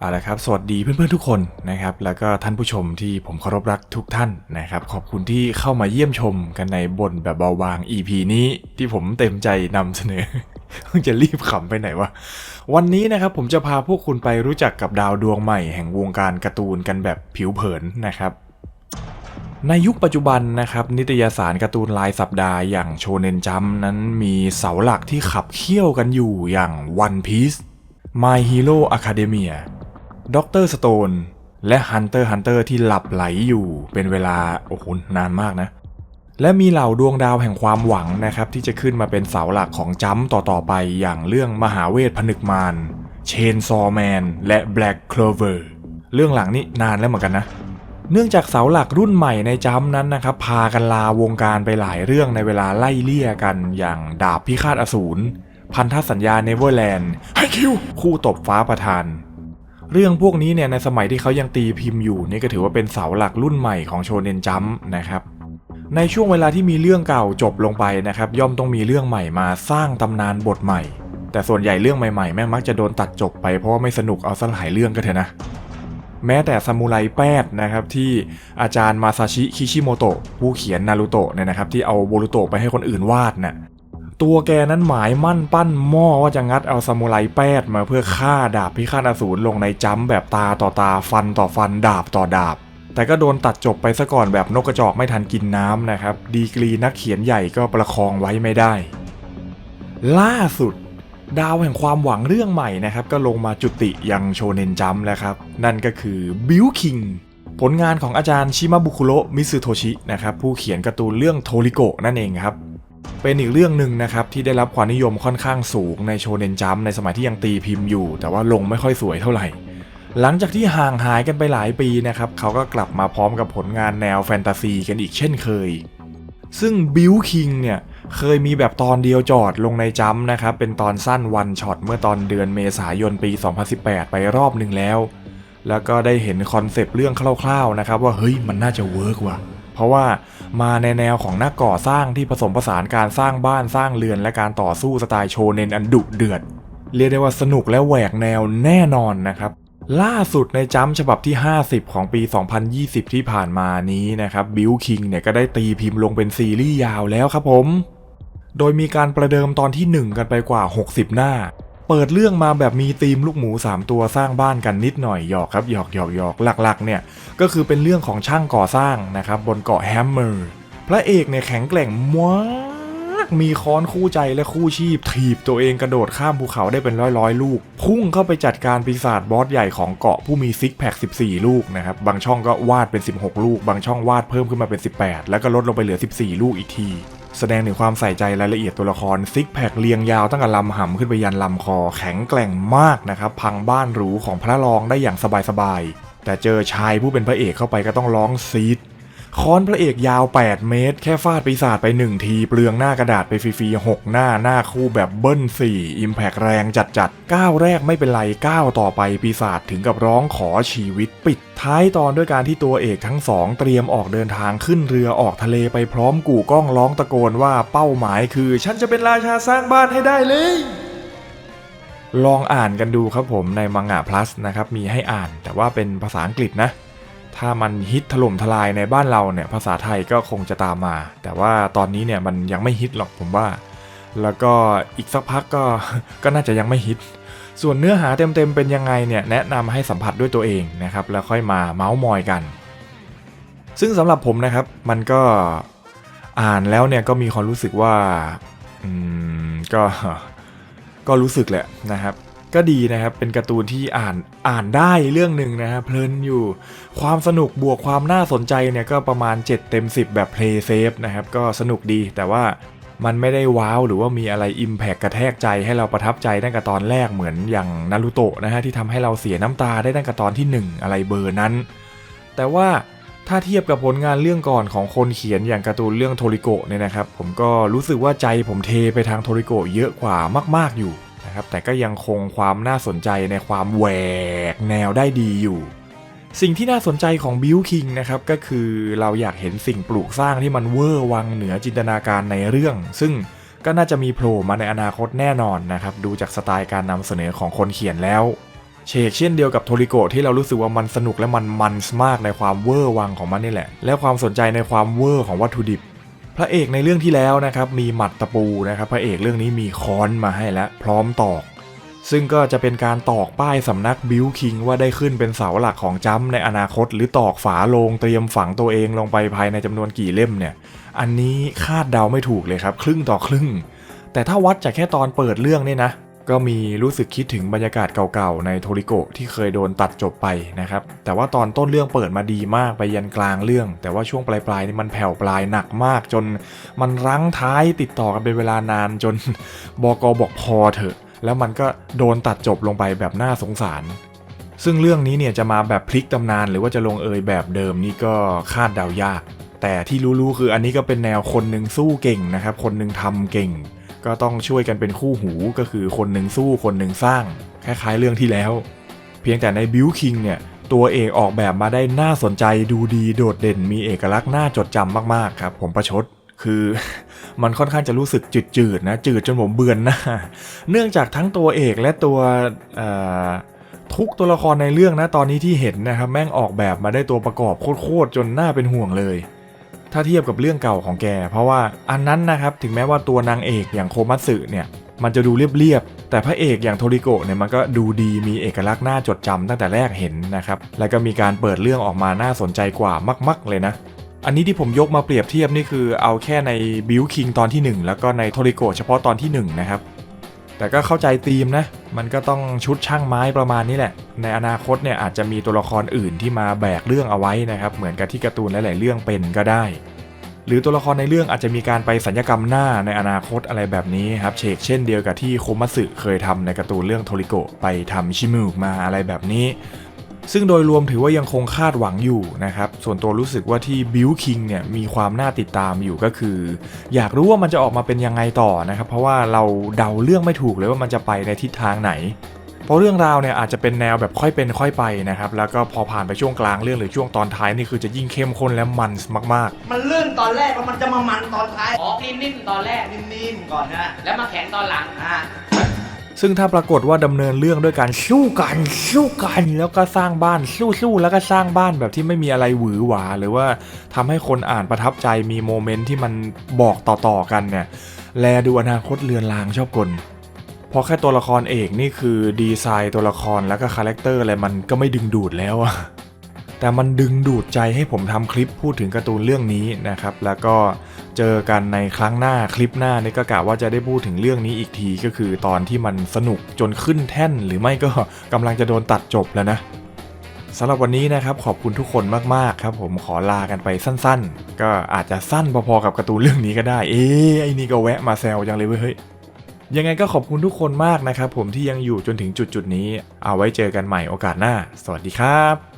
เอาละครับสวัสดีเพื่อนๆทุกคนนะครับ แล้วก็ท่านผู้ชมที่ผมเคารพรักทุกท่านนะครับ ขอบคุณที่เข้ามาเยี่ยมชมกันในบนแบบเบาบาง EP นี้ที่ผมเต็มใจนำเสนอจะรีบขำไปไหนวะ วันนี้นะครับผมจะพาพวกคุณไปรู้จักกับดาวดวงใหม่แห่งวงการการ์ตูนกันแบบผิวเผินนะครับ ในยุคปัจจุบันนะครับ นิตยสารการ์ตูนรายสัปดาห์อย่างโชเนนจัมนั้นมีเสาหลักที่ขับเคี่ยวกันอยู่อย่าง One Piece My Hero Academia ด็อกเตอร์สโตนและ Hunter x Hunter ที่หลับไหลอยู่เป็นเวลาโอ้โหนานมากนะ และมีเหล่าดวงดาวแห่งความหวังนะครับ ที่จะขึ้นมาเป็นเสาหลักของจัมป์ต่อๆไปอย่างเรื่องมหาเวทผนึกมารเชนซอแมนและ Black Clover เรื่องหลังนี้นานแล้วเหมือนกันนะ เนื่องจากเสาหลักรุ่นใหม่ในจัมป์นั้นนะครับ พากันลาวงการไปหลายเรื่องในเวลาไล่เลี่ยกันอย่างดาบพิฆาตอสูรพันธสัญญาเนเวอร์แลนด์ไฮคิวคู่ตบฟ้าประธาน เรื่องพวกนี้เนี่ยในสมัยที่เขายังตีพิมพ์อยู่นี่ก็ถือว่าเป็นเสาหลักรุ่นใหม่ของโชเนนจัมป์นะครับในช่วงเวลาที่มีเรื่องเก่าจบลงไปนะครับ ย่อมต้องมีเรื่องใหม่มาสร้างตำนานบทใหม่ แต่ส่วนใหญ่เรื่องใหม่ๆ แม่มักจะโดนตัดจบไปเพราะว่าไม่สนุกเอาสลายเรื่องก็เถอะนะแม้แต่ซามูไรแปดนะครับที่อาจารย์มาซาชิคิชิโมโตะผู้เขียนนารูโตะเนี่ยนะครับที่เอาโบรุโตะไปให้คนอื่นวาดน่ะ ตัวแกนั้นหมายมั่นปั้นหม้อว่าจะงัดเอาซามูไรแปดมาเพื่อฆ่าดาบพิฆาตอสูรลงในจัมแบบตาต่อตาฟันต่อฟันดาบต่อดาบ แต่ก็โดนตัดจบไปซะก่อนแบบนกกระจอกไม่ทันกินน้ำนะครับ ดีกรีนักเขียนใหญ่ก็ประคองไว้ไม่ได้ ล่าสุด ดาวแห่งความหวังเรื่องใหม่นะครับ ก็ลงมาจุติยังโชเนนจัมแล้วครับ นั่นก็คือบิวคิงผลงานของอาจารย์ชิมาบุคุโรมิซึโทชินะครับผู้เขียนการ์ตูนเรื่องโทริโกะนั่นเองครับ เป็นอีกเรื่องหนึ่งนะครับที่ได้รับความนิยมค่อนข้างสูงในโชเนนจัมในสมัยที่ยังตีพิมพ์อยู่ แต่ว่าลงไม่ค่อยสวยเท่าไหร่ หลังจากที่ห่างหายกันไปหลายปีนะครับเขาก็กลับมาพร้อมกับผลงานแนวแฟนตาซีกันอีกเช่นเคย ซึ่งบิวคิงเนี่ยเคยมีแบบตอนเดียวจอดลงในจัมป์นะครับเป็นตอนสั้นวันช็อตเมื่อตอนเดือนเมษายนปี 2018 ไปรอบหนึ่งแล้ว แล้วก็ได้เห็นคอนเซปต์เรื่องคร่าวๆนะครับว่าเฮ้ยมันน่าจะเวิร์กว่ะ เพราะว่ามาในแนวของนักก่อสร้างที่ผสมผสานการสร้างบ้านสร้างเรือนและการต่อสู้สไตล์โชเนนอันดุเดือด เรียกได้ว่าสนุกและแหวกแนวแน่นอนนะครับ ล่าสุดในจัมป์ฉบับที่ 50 ของปี 2020 ที่ผ่านมานี้นะครับบิลคิงเนี่ยก็ได้ตีพิมพ์ลงเป็นซีรีส์ยาวแล้วครับผม โดยมีการประเดิมตอนที่ 1 กันไปกว่า 60 หน้า เปิดเรื่องมาแบบมีธีมลูกหมู 3 ตัวสร้างบ้านกันนิดหน่อยหยอกครับหยอกหยอกหยอกหลักๆ เนี่ยก็คือเป็นเรื่องของช่างก่อสร้างนะครับบนเกาะแฮมเมอร์พระเอกเนี่ยแข็งแกร่งมากมีค้อนคู่ใจและคู่ชีพ ถีบตัวเองกระโดดข้ามภูเขาได้เป็นร้อยร้อยๆลูก พุ่งเข้าไปจัดการปีศาจบอสใหญ่ของเกาะผู้มีซิกแพค 14 ลูกนะครับบางช่องก็วาดเป็น 16 ลูก บางช่องวาดเพิ่มขึ้นมาเป็น 18 แล้วก็ลดลงไปเหลือ 14 ลูกอีกที แสดงถึงความใส่ใจรายละเอียดตัวละครซิกแพคเรียงยาวตั้งแต่ลำหำขึ้นไปยันลำคอแข็งแกร่งมากนะครับ พังบ้านหรูของพระรองได้อย่างสบายๆแต่เจอชายผู้เป็นพระเอกเข้าไปก็ต้องร้องซีด ค้อนพระเอกยาว 8 เมตร แค่ฟาดปีศาจไป 1 ที เปลืองหน้ากระดาษไปฟรีๆ6หน้าหน้าคู่แบบเบิ้ล4อิมแพกแรงจัดๆก้าวแรกไม่เป็นไรก้าวต่อไปปีศาจถึงกับร้องขอชีวิตปิดท้ายตอนด้วยการที่ตัวเอกทั้งสองเตรียมออกเดินทางขึ้นเรือออกทะเลไปพร้อมกู่กล้องร้องตะโกนว่าเป้าหมายคือฉันจะเป็นราชาสร้างบ้านให้ได้เลยลองอ่านกันดูครับผมในมังงะ plus นะครับมีให้อ่านแต่ว่าเป็นภาษาอังกฤษนะ ถ้ามันฮิตถล่มทลายในบ้านเราเนี่ยภาษาไทยก็คงจะตามมา แต่ว่าตอนนี้เนี่ยมันยังไม่ฮิตหรอกผมว่า แล้วก็อีกสักพักก็ก็น่าจะยังไม่ฮิต ส่วนเนื้อหาเต็มๆเป็นยังไงเนี่ยแนะนำให้สัมผัสด้วยตัวเองนะครับแล้วค่อยมาเมาส์มอยกัน ซึ่งสำหรับผมนะครับมันก็อ่านแล้วเนี่ยก็มีความรู้สึกว่าอืมก็ก็รู้สึกแหละนะครับ ก็ดีนะครับ เป็นการ์ตูนที่อ่านอ่านได้เรื่องหนึ่งนะครับเพลินอยู่ ความสนุกบวกความน่าสนใจเนี่ยก็ประมาณ 7 เต็ม 10 แบบ play safe นะครับ ก็สนุกดีแต่ว่ามันไม่ได้ว้าวหรือว่ามีอะไร Impact กระแทกใจให้เราประทับใจตั้งแต่ตอนแรกเหมือนอย่างนารูโตะนะฮะที่ทำให้เราเสียน้ำตาได้ตั้งแต่ตอนที่ 1 อะไรเบอร์นั้น แต่ว่าถ้าเทียบกับผลงานเรื่องก่อนของคนเขียนอย่างการ์ตูนเรื่องโทริโกะเนี่ยนะครับ ผมก็รู้สึกว่าใจผมเทไปทางโทริโกะเยอะกว่ามาก ๆอยู่ นะครับแต่ก็ยังคงความน่าสนใจในความแหวกแนวได้ดีอยู่ สิ่งที่น่าสนใจของบิวคิงนะครับก็คือเราอยากเห็นสิ่งปลูกสร้างที่มันเวอร์วังเหนือจินตนาการในเรื่อง ซึ่งก็น่าจะมีโผล่มาในอนาคตแน่นอนนะครับดูจากสไตล์การนำเสนอของคนเขียนแล้วเชกเช่นเดียวกับโทริโกที่เรารู้สึกว่ามันสนุกและมันมันมากในความเวอร์วังของมันนี่แหละ และความสนใจในความเวอร์ของวัตถุดิบ พระเอกในเรื่องที่แล้วนะครับมีหมัดตะปูนะครับพระเอกเรื่องนี้มีค้อนมาให้แล้วพร้อมตอก ซึ่งก็จะเป็นการตอกป้ายสำนักบิวคิงว่าได้ขึ้นเป็นเสาหลักของจัมในอนาคต หรือตอกฝาโลงเตรียมฝังตัวเองลงไปภายในจำนวนกี่เล่มเนี่ย อันนี้คาดเดาไม่ถูกเลยครับ ครึ่งต่อครึ่ง แต่ถ้าวัดจากแค่ตอนเปิดเรื่องเนี่ยนะ ก็มีรู้สึกคิดถึงบรรยากาศเก่าๆในโทริโกที่เคยโดนตัดจบไปนะครับ แต่ว่าตอนต้นเรื่องเปิดมาดีมากไปยันกลางเรื่อง แต่ว่าช่วงปลายๆนี่มันแผ่วปลายหนักมากจนมันรั้งท้ายติดต่อกันเป็นเวลานานจนบอกบอกพอเถอะ แล้วมันก็โดนตัดจบลงไปแบบน่าสงสารซึ่งเรื่องนี้เนี่ยจะมาแบบพลิกตำนานหรือว่าจะลงเอยแบบเดิมนี่ก็คาดเดายาก แต่ที่รู้ๆคืออันนี้ก็เป็นแนวคนหนึ่งสู้เก่งนะครับ คนหนึ่งทำเก่ง ก็ต้องช่วยกันเป็นคู่หูก็คือคนหนึ่งสู้คนหนึ่งสร้าง คล้ายๆเรื่องที่แล้ว เพียงแต่ในบิวคิงเนี่ย ตัวเอกออกแบบมาได้น่าสนใจดูดีโดดเด่นมีเอกลักษณ์น่าจดจำมากๆครับ ผมประชดคือมันค่อนข้างจะรู้สึกจืดๆนะจืดจนผมเบือนน้าเนื่องจากทั้งตัวเอกและตัวทุกตัวละครในเรื่องนะตอนนี้ที่เห็นนะครับแม่งออกแบบมาได้ตัวประกอบโคตรๆจนน่าเป็นห่วงเลย ถ้าเทียบกับเรื่องเก่าของแก เพราะว่าอันนั้นนะครับถึงแม้ว่าตัวนางเอกอย่างโคมัตสึเนี่ยมันจะดูเรียบๆ แต่พระเอกอย่างโทริโกะเนี่ยมันก็ดูดีมีเอกลักษณ์น่าจดจำตั้งแต่แรกเห็นนะครับ แล้วก็มีการเปิดเรื่องออกมาน่าสนใจกว่ามาก ๆ เลยนะ อันนี้ที่ผมยกมาเปรียบเทียบนี่คือเอาแค่ในบิวคิงตอนที่ 1 แล้วก็ในโทริโกะเฉพาะตอนที่1นะครับ แต่ก็เข้าใจธีมนะ มันก็ต้องชุดช่างไม้ประมาณนี้แหละ ในอนาคตเนี่ยอาจจะมีตัวละครอื่นที่มาแบกเรื่องเอาไว้นะครับ เหมือนกับที่การ์ตูนหลาย ๆ เรื่องเป็นก็ได้ หรือตัวละครในเรื่องอาจจะมีการไปสัญญกรรมหน้าในอนาคตอะไรแบบนี้ครับเชกเช่นเดียวกับที่โคมัสึเคยทำในการ์ตูนเรื่องโทริโกะไปทำชิมูกมาอะไรแบบนี้ ซึ่งโดยรวมถือว่ายังคงคาดหวังอยู่นะครับ ส่วนตัวรู้สึกว่าที่บิวคิงเนี่ยมีความน่าติดตามอยู่ก็คือ อยากรู้ว่ามันจะออกมาเป็นยังไงต่อนะครับ เพราะว่าเราเดาเรื่องไม่ถูกเลยว่ามันจะไปในทิศทางไหน เพราะเรื่องราวเนี่ยอาจจะเป็นแนวแบบค่อยเป็นค่อยไปนะครับ แล้วก็พอผ่านไปช่วงกลางเรื่องหรือช่วงตอนท้ายนี่คือจะยิ่งเข้มข้นและมันมากมันลื่นตอนแรกแล้วมันจะมามันตอนท้ายอ๋อนิ่มๆตอนแรกนิ่มๆก่อนนะแล้วมาแข็งตอนหลัง อ่าๆ ซึ่งถ้าปรากฏว่าดำเนินเรื่องด้วยการสู้กันสู้กันแล้วก็สร้างบ้านสู้ๆแล้วก็สร้างบ้านแบบที่ไม่มีอะไรหวือหวา หรือว่าทำให้คนอ่านประทับใจมีโมเมนต์ที่มันบอกต่อๆกันเนี่ยแลดูอนาคตเลือนลางชอบกลเพราะแค่ตัวละครเอกนี่คือดีไซน์ตัวละครแล้วก็คาแรคเตอร์อะไรมันก็ไม่ดึงดูดแล้วอะ แต่มันดึงดูดใจให้ผมทำคลิปพูดถึงการ์ตูนเรื่องนี้นะครับ แล้วก็เจอกันในครั้งหน้าคลิปหน้านี่ก็กะว่าจะได้พูดถึงเรื่องนี้อีกทีก็คือตอนที่มันสนุกจนขึ้นแท่น หรือไม่ก็กำลังจะโดนตัดจบแล้วนะสำหรับวันนี้นะครับขอบคุณทุกคนมากๆครับ ผมขอลากันไปสั้นๆ ก็อาจจะสั้นพอๆกับการ์ตูนเรื่องนี้ก็ได้ เอ๊ไอ้นี่ก็แวะมาแซวจังเลยเว้ยเฮ้ยยังไงก็ขอบคุณทุกคนมากนะครับผมที่ยังอยู่จนถึงจุดๆนี้ เอาไว้เจอกันใหม่โอกาสหน้า สวัสดีครับ